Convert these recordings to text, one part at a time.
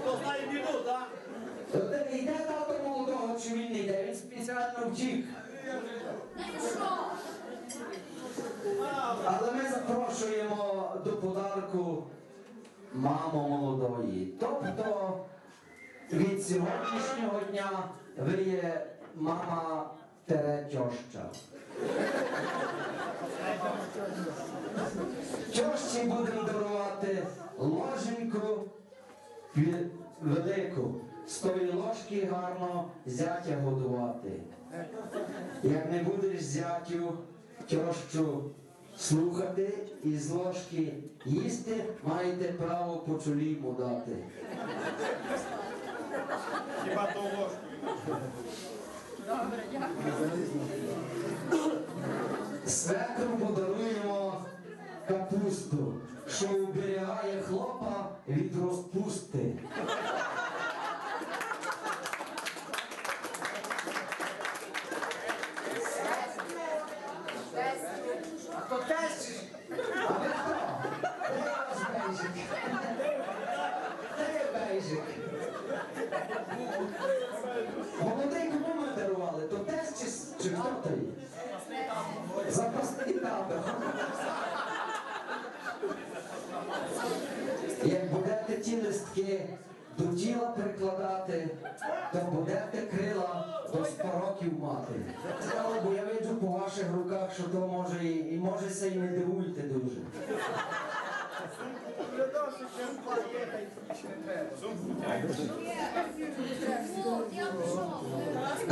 Хто знає біду, так? То де йде тато молодого, чи він не йде? Він спеціально втік. Але ми запрошуємо до подарку маму молодої. Тобто від сьогоднішнього дня ви є мама тере тьоща. Тьощі будемо дарувати ложеньку велику. З тої ложки гарно зятя годувати. Як не будеш зятю тьощу слухати і з ложки їсти, маєте право по чолі йому дати. Хіба то ложку. Свекру подаруємо що уберігає хлопа від розпусти. То теж А ви хто? Де ваш бейжик? Де бейжик? Молодий кому ми дарували? То тест чи, чи хто то є? Запасний табор. Як будете ті листки до тіла прикладати, то будете крила до 100 років мати. Сказали, бо я виджу по ваших руках, що то може і, і може се і не дивуйте дуже.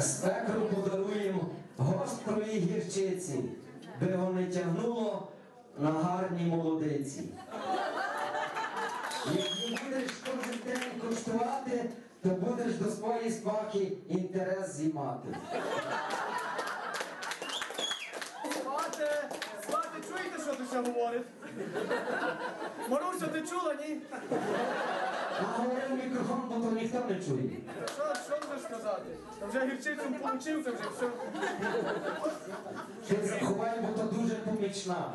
Спекру подаруємо гострої гірчиці, би його тягнуло на гарній молодиці. Як не будеш кожен день коштувати, то будеш до своєї спаки інтерес зіймати. Свате, свате, чуєте, що ще говорить? Маруся, ти чула, ні? Наговорив мікрофон, бо то ніхто не чує. Що, що можеш сказати? Та вже гірчицю получив, це вже все. Ти заховай, бо то дуже помічна.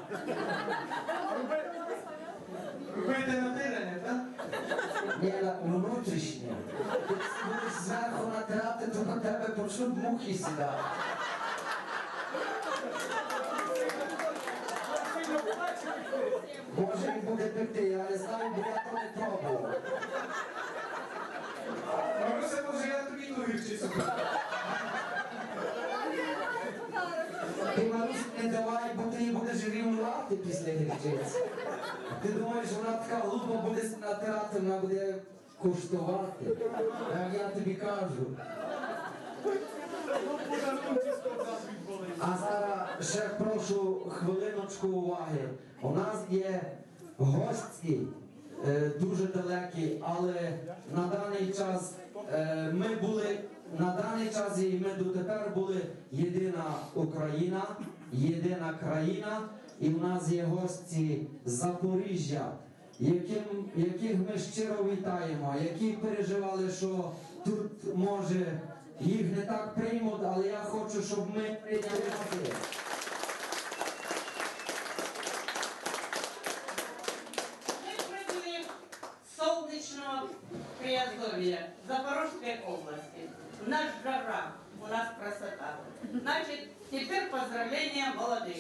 Роби, Робити на. Ти будеш зверху натирати, то на тебе почнуть мухи сідати. сильно плаче. Може він буде пекти, я не знаю, бо я то не пробував. Маруся, може я тобі ту гірчицю. Ти Марусь не давай, бо ти її будеш рівнувати після гірчиці. Ти думаєш, вона така глупа буде натирати, вона буде куштувати. Як я тобі кажу. А зараз ще прошу хвилиночку уваги. У нас є гості е, дуже далекі, але на даний час е, ми були на даний час і ми дотепер були єдина Україна, єдина країна, і в нас є гості з Запоріжжя, яким, яких ми щиро вітаємо, які переживали, що тут може їх не так приймуть, але я хочу, щоб ми прийняли води. Мы прибыли с солнечного Приазовья, Запорожской области. У нас жара, у нас красота. Значит, теперь поздравления молодых.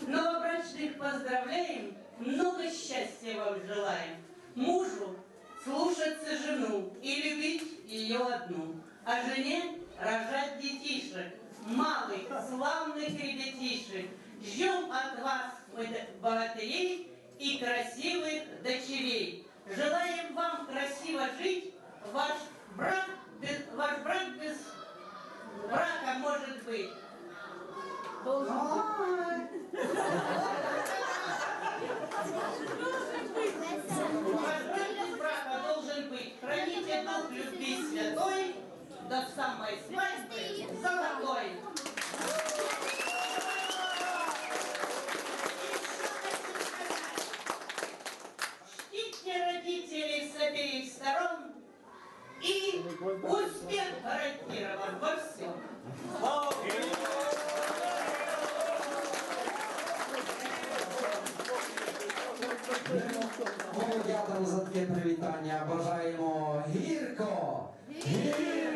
Новобрачных поздравляем, много счастья вам желаем. Мужу слушаться жену и любить ее одну. А жене рожать детишек, малых, славных ребятишек. Ждем от вас богатырей и красивых дочерей. Желаем вам красиво Успех гарантирован во всем. Дякую за таке привітання. Бажаємо гірко! Гірко!